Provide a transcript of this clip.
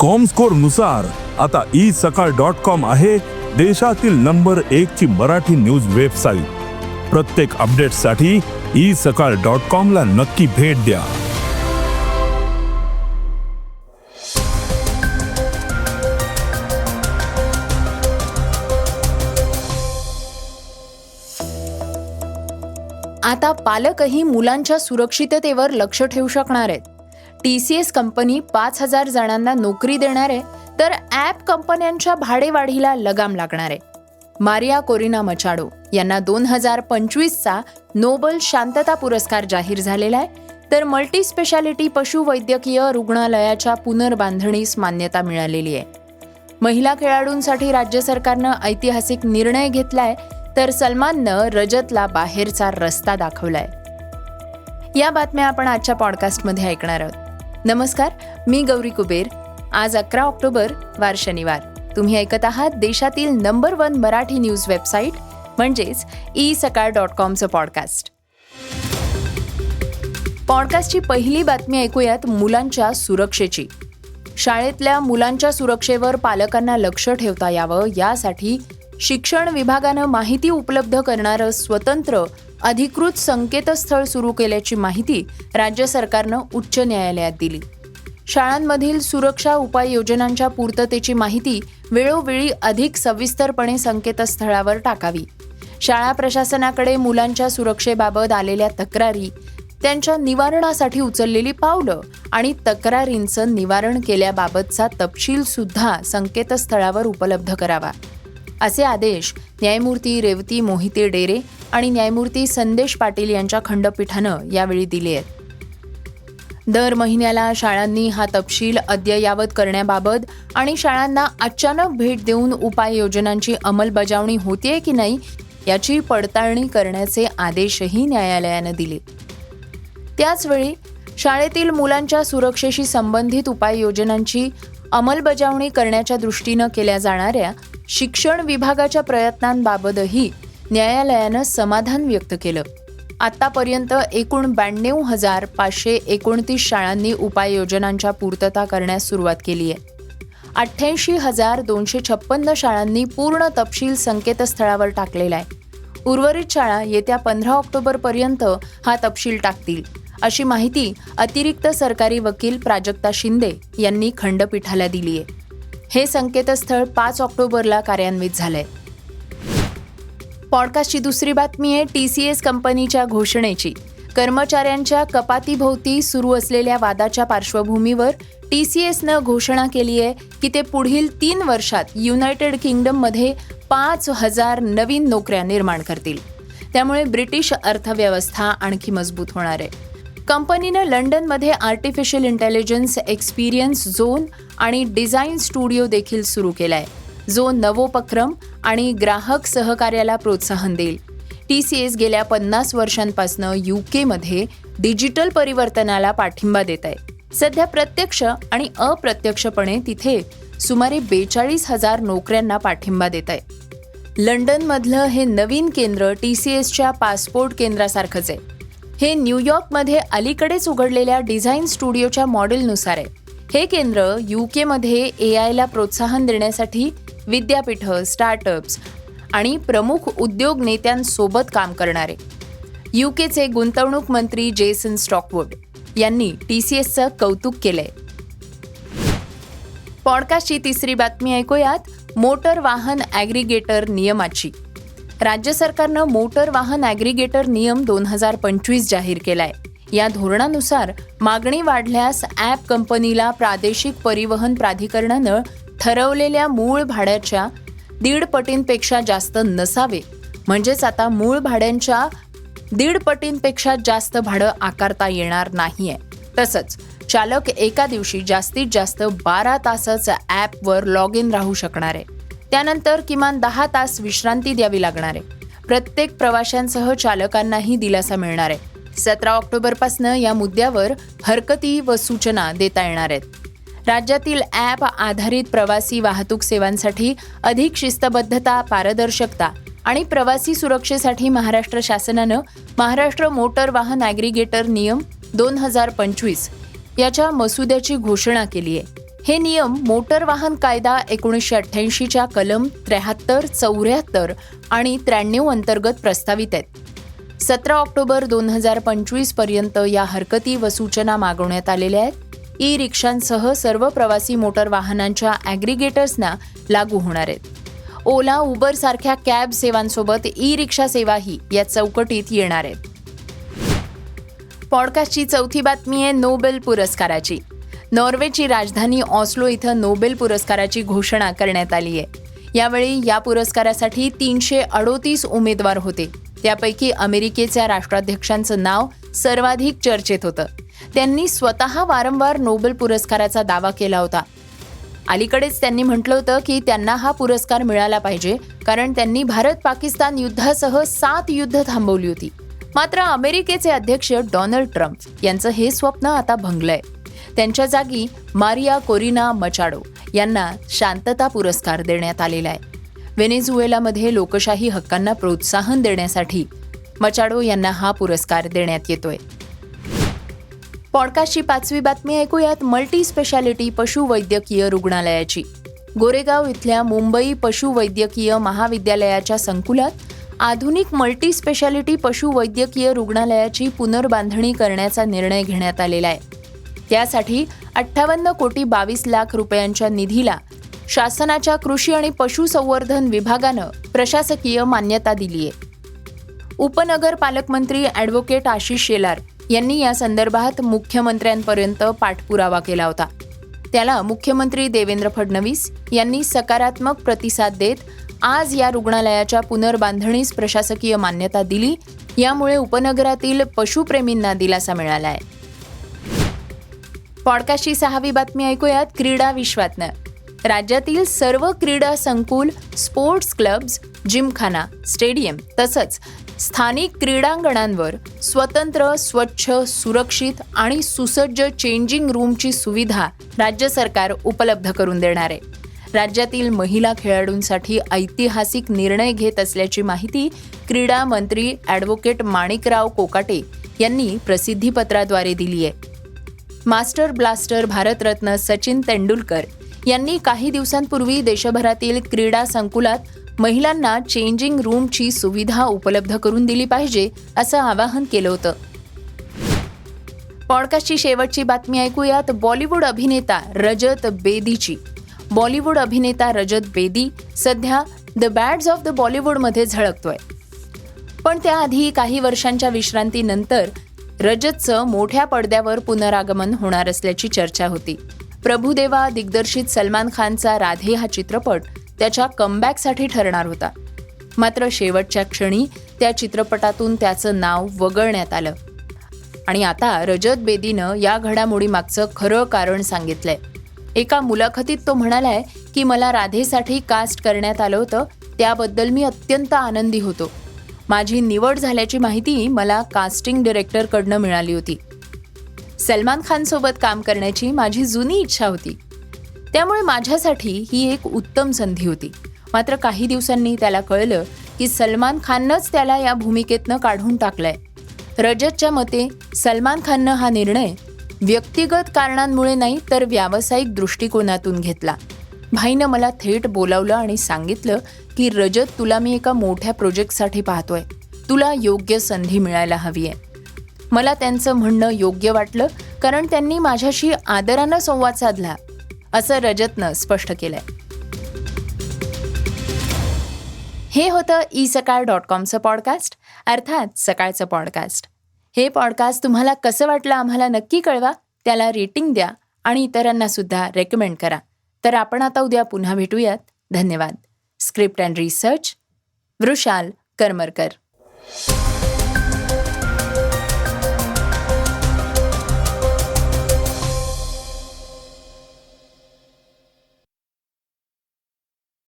कॉमस्कोरनुसार आता E Sakal dot com आहे देशातील नंबर एक ची मराठी न्यूज वेबसाईट प्रत्येक अपडेटसाठी ई सकाळ डॉट कॉम ला नक्की भेट द्या. आता पालकही मुलांच्या सुरक्षिततेवर लक्ष ठेवू शकणार आहेत. टी सी एस कंपनी पाच हजार जणांना नोकरी देणार आहे तर ॲप कंपन्यांच्या भाडेवाढीला लगाम लागणार आहे. मारिया कोरिना मचाडो यांना दोन हजार पंचवीसचा नोबल शांतता पुरस्कार जाहीर झालेला आहे तर मल्टी स्पेशालिटी पशुवैद्यकीय रुग्णालयाच्या पुनर्बांधणीस मान्यता मिळालेली आहे. महिला खेळाडूंसाठी राज्य सरकारनं ऐतिहासिक निर्णय घेतलाय तर सलमाननं रजतला बाहेरचा रस्ता दाखवलाय. या बातम्या आपण आजच्या पॉडकास्टमध्ये ऐकणार आहोत. नमस्कार मी गौरी कुबेर. आज अकरा ऑक्टोबर वार शनिवार. तुम्ही ऐकत आहात देशातील number one Marathi news website म्हणजेच ई सकाळ डॉट कॉमचं पॉडकास्ट. पॉडकास्टची पहिली बातमी ऐकूयात मुलांच्या सुरक्षेची. शाळेतल्या मुलांच्या सुरक्षेवर पालकांना लक्ष ठेवता यावं यासाठी शिक्षण विभागानं माहिती उपलब्ध करणारं स्वतंत्र अधिकृत संकेतस्थळ सुरू केल्याची माहिती राज्य सरकारनं उच्च न्यायालयात दिली. शाळांमधील सुरक्षा उपाययोजनांच्या पूर्ततेची माहिती वेळोवेळी अधिक सविस्तरपणे संकेतस्थळावर टाकावी. शाळा प्रशासनाकडे मुलांच्या सुरक्षेबाबत आलेल्या तक्रारी त्यांच्या निवारणासाठी उचललेली पावलं आणि तक्रारींचं निवारण केल्याबाबतचा तपशील सुद्धा संकेतस्थळावर उपलब्ध करावा. असे आदेश न्यायमूर्ती रेवती मोहिते डेरे आणि न्यायमूर्ती संदेश पाटील यांच्या खंडपीठानं यावेळी दिले आहेत. दर महिन्याला शाळांनी हा तपशील अद्ययावत करण्याबाबत आणि शाळांना अचानक भेट देऊन उपाययोजनांची अंमलबजावणी होतीये की नाही याची पडताळणी करण्याचे आदेशही न्यायालयानं दिले. त्याचवेळी शाळेतील मुलांच्या सुरक्षेशी संबंधित उपाययोजनांची अंमलबजावणी करण्याच्या दृष्टीनं केल्या जाणाऱ्या शिक्षण विभागाच्या प्रयत्नांबाबतही न्यायालयानं समाधान व्यक्त केलं. आतापर्यंत एकूण ब्याण्णव हजार पाचशे एकोणतीस शाळांनी उपाययोजनांच्या पूर्तता करण्यास सुरुवात केली आहे. अठ्ठ्याऐंशी हजार दोनशे छप्पन्न शाळांनी पूर्ण तपशील संकेतस्थळावर टाकलेला आहे. उर्वरित शाळा येत्या पंधरा ऑक्टोबरपर्यंत हा तपशील टाकतील अशी माहिती अतिरिक्त सरकारी वकील प्राजक्ता शिंदे यांनी खंडपीठाला दिली आहे. हे संकेतस्थळ पाच ऑक्टोबरला कार्यान्वित झालंय. पॉडकास्टची दुसरी बातमी आहे टी सी एस कंपनीच्या घोषणेची. कर्मचाऱ्यांच्या कपातीभोवती सुरू असलेल्या वादाच्या पार्श्वभूमीवर टी सी एसनं घोषणा केली आहे की ते पुढील तीन वर्षात युनायटेड किंगडममध्ये पाच हजार नवीन नोकऱ्या निर्माण करतील. त्यामुळे ब्रिटिश अर्थव्यवस्था आणखी मजबूत होणार आहे. कंपनीनं लंडनमध्ये आर्टिफिशियल इंटेलिजन्स एक्सपिरियन्स झोन आणि डिझाईन स्टुडिओ देखील सुरू केलाय. जो नवोपक्रम आणि ग्राहक सहकार्याला प्रोत्साहन देईल. टी सी एस गेल्या पन्नास वर्षांपासून यू केमध्ये डिजिटल परिवर्तनाला पाठिंबा देत आहे सध्या प्रत्यक्ष आणि अप्रत्यक्षपणे तिथे सुमारे बेचाळीस हजार नोकऱ्यांना पाठिंबा देत आहे लंडनमधलं हे नवीन केंद्र टी सी एसच्या पासपोर्ट केंद्रासारखंच आहे. हे न्यूयॉर्कमध्ये अलीकडेच उघडलेल्या डिझाईन स्टुडिओच्या मॉडेलनुसार आहे. हे केंद्र यू केमध्ये ए आयला प्रोत्साहन देण्यासाठी विद्यापीठं स्टार्टअप्स आणि प्रमुख उद्योग नेत्यांसोबत काम करणारे. यू केचे गुंतवणूक मंत्री जेसन स्टॉकवुड यांनी टी सी एसचं कौतुक केलंय. पॉडकास्टची तिसरी बातमी ऐकूयात. मोटर वाहन ॲग्रिगेटर नियमाची. राज्य सरकारनं मोटर वाहन ॲग्रिगेटर नियम दोन हजार पंचवीस जाहीर केलाय. या धोरणानुसार मागणी वाढल्यास ॲप कंपनीला प्रादेशिक परिवहन प्राधिकरणानं ठरवलेल्या मूळ भाड्याच्या दीड पटींपेक्षा जास्त नसावे. म्हणजेच आता मूळ भाड्यांच्या दीड पटींपेक्षा जास्त भाडं आकारता येणार नाहीये. तसंच चालक एका दिवशी जास्तीत जास्त बारा तासच ॲपवर लॉग इन राहू शकणार. आहे त्यानंतर किमान दहा तास विश्रांती द्यावी लागणार. आहे प्रत्येक प्रवाशांसह चालकांनाही दिलासा मिळणार. आहे सतरा ऑक्टोबरपासून या मुद्द्यावर हरकती व सूचना देता येणार आहेत. राज्यातील ॲप आधारित प्रवासी वाहतूक सेवांसाठी अधिक शिस्तबद्धता पारदर्शकता आणि प्रवासी सुरक्षेसाठी महाराष्ट्र शासनानं महाराष्ट्र मोटर वाहन ॲग्रिगेटर नियम दोन हजार पंचवीस याच्या मसुद्याची घोषणा केली आहे. हे नियम मोटर वाहन कायदा एकोणीसशे अठ्ठ्याऐंशीच्या कलम त्र्याहत्तर चौऱ्याहत्तर आणि त्र्याण्णव अंतर्गत प्रस्तावित आहेत. सतरा ऑक्टोबर दोन हजार पंचवीसपर्यंत या हरकती व सूचना मागवण्यात आलेल्या आहेत. ई रिक्षांसह सर्व प्रवासी मोटर वाहनांच्या ॲग्रिगेटर्सना लागू होणार आहेत. ओला उबर सारख्या कॅब सेवांसोबत ई रिक्षा सेवाही या चौकटीत येणार आहेत. पॉडकास्टची चौथी बातमी आहे नोबेल पुरस्काराची. नॉर्वेची राजधानी ऑस्लो इथं नोबेल पुरस्काराची घोषणा करण्यात आली आहे. यावेळी या पुरस्कारासाठी तीनशे अडोतीस उमेदवार होते. त्यापैकी अमेरिकेच्या राष्ट्राध्यक्षांचं नाव सर्वाधिक चर्चेत होतं. त्यांनी स्वतः वारंवार नोबेल पुरस्काराचा दावा केला होता. अलीकडेच त्यांनी म्हटलं होतं की त्यांना हा पुरस्कार मिळाला पाहिजे कारण त्यांनी भारत पाकिस्तान युद्धासह सात युद्ध थांबवली होती. मात्र अमेरिकेचे अध्यक्ष डोनाल्ड ट्रम्प यांचं हे स्वप्न आता भंगलंय. त्यांच्या जागी मारिया कोरिना मचाडो यांना शांतता पुरस्कार देण्यात आलेला आहे. व्हेनेझुएलामध्ये लोकशाही हक्कांना प्रोत्साहन देण्यासाठी मचाडो यांना हा पुरस्कार देण्यात येतोय. पॉडकास्टची पाचवी बातमी ऐकूयात. मल्टी स्पेशालिटी पशुवैद्यकीय रुग्णालयाची. गोरेगाव इथल्या मुंबई पशुवैद्यकीय महाविद्यालयाच्या संकुलात आधुनिक मल्टी स्पेशालिटी पशुवैद्यकीय रुग्णालयाची पुनर्बांधणी करण्याचा निर्णय घेण्यात आलेला आहे. त्यासाठी अठ्ठावन्न कोटी बावीस लाख रुपयांच्या निधीला शासनाच्या कृषी आणि पशुसंवर्धन विभागानं प्रशासकीय मान्यता दिली आहे. उपनगर पालकमंत्री ॲडव्होकेट आशिष शेलार यांनी या संदर्भात मुख्यमंत्र्यांपर्यंत पाठपुरावा केला होता. त्याला मुख्यमंत्री देवेंद्र फडणवीस यांनी सकारात्मक प्रतिसाद देत आज या रुग्णालयाच्या पुनर्बांधणीस प्रशासकीय मान्यता दिली यामुळे उपनगरातील पशुप्रेमींना दिलासा मिळाला आहे पॉडकास्टची सहावी बातमी ऐकूयात क्रीडा विश्वातनं. राज्यातील सर्व क्रीडा संकुल स्पोर्ट्स क्लब्ज जिमखाना स्टेडियम तसंच स्थानिक क्रीडांगणांवर स्वतंत्र स्वच्छ सुरक्षित आणि सुसज्ज चेंजिंग रूमची सुविधा राज्य सरकार उपलब्ध करून देणार आहे. राज्यातील महिला खेळाडूंसाठी ऐतिहासिक निर्णय घेत असल्याची माहिती क्रीडा मंत्री ॲडव्होकेट माणिकराव कोकाटे यांनी प्रसिद्धीपत्राद्वारे दिली आहे. मास्टर ब्लास्टर भारतरत्न सचिन तेंडुलकर यांनी काही दिवसांपूर्वी देशभरातील क्रीडा संकुलात महिलांना चेंजिंग रूमची सुविधा उपलब्ध करून दिली पाहिजे असं आवाहन केलं होतं. पॉडकास्टची शेवटची बातमी ऐकूयात. बॉलिवूड अभिनेता रजत बेदीची. बॉलिवूड अभिनेता रजत बेदी सध्या द बॅड्स ऑफ द बॉलिवूडमध्ये झळकतोय. पण त्याआधी काही वर्षांच्या विश्रांतीनंतर रजतचं मोठ्या पडद्यावर पुनरागमन होणार असल्याची चर्चा होती. प्रभुदेवा दिग्दर्शित सलमान खानचा राधे हा चित्रपट त्याच्या कमबॅकसाठी ठरणार होता. मात्र शेवटच्या क्षणी त्या चित्रपटातून त्याचं नाव वगळण्यात आलं. आणि आता रजत बेदीनं या घडामोडीमागचं खरं कारण सांगितलंय. एका मुलाखतीत तो म्हणालाय की मला राधेसाठी कास्ट करण्यात आलं होतं. त्याबद्दल मी अत्यंत आनंदी होतो. माझी निवड झाल्याची माहिती मला कास्टिंग डिरेक्टरकडनं मिळाली होती. सलमान खानसोबत काम करण्याची माझी जुनी इच्छा होती. त्यामुळे माझ्यासाठी ही एक उत्तम संधी होती. मात्र काही दिवसांनी त्याला कळलं की सलमान खाननंच त्याला या भूमिकेतनं काढून टाकलंय. रजतच्या मते सलमान खाननं हा निर्णय व्यक्तिगत कारणांमुळे नाही तर व्यावसायिक दृष्टिकोनातून घेतला. भाईनं मला थेट बोलावलं आणि सांगितलं की रजत तुला मी एका मोठ्या प्रोजेक्टसाठी पाहतोय. तुला योग्य संधी मिळायला हवी आहे मला त्यांचं म्हणणं योग्य वाटलं कारण त्यांनी माझ्याशी आदरानं संवाद साधला असं रजतनं स्पष्ट केलंय. हे होतं ई सकाळ डॉट कॉमचं पॉडकास्ट अर्थात सकाळचं पॉडकास्ट. हे पॉडकास्ट तुम्हाला कसं वाटलं आम्हाला नक्की कळवा त्याला रेटिंग द्या आणि इतरांना सुद्धा रेकमेंड करा. तर आपण आता उद्या पुन्हा भेटूयात. धन्यवाद. Script and research Vrushal Karmarkar.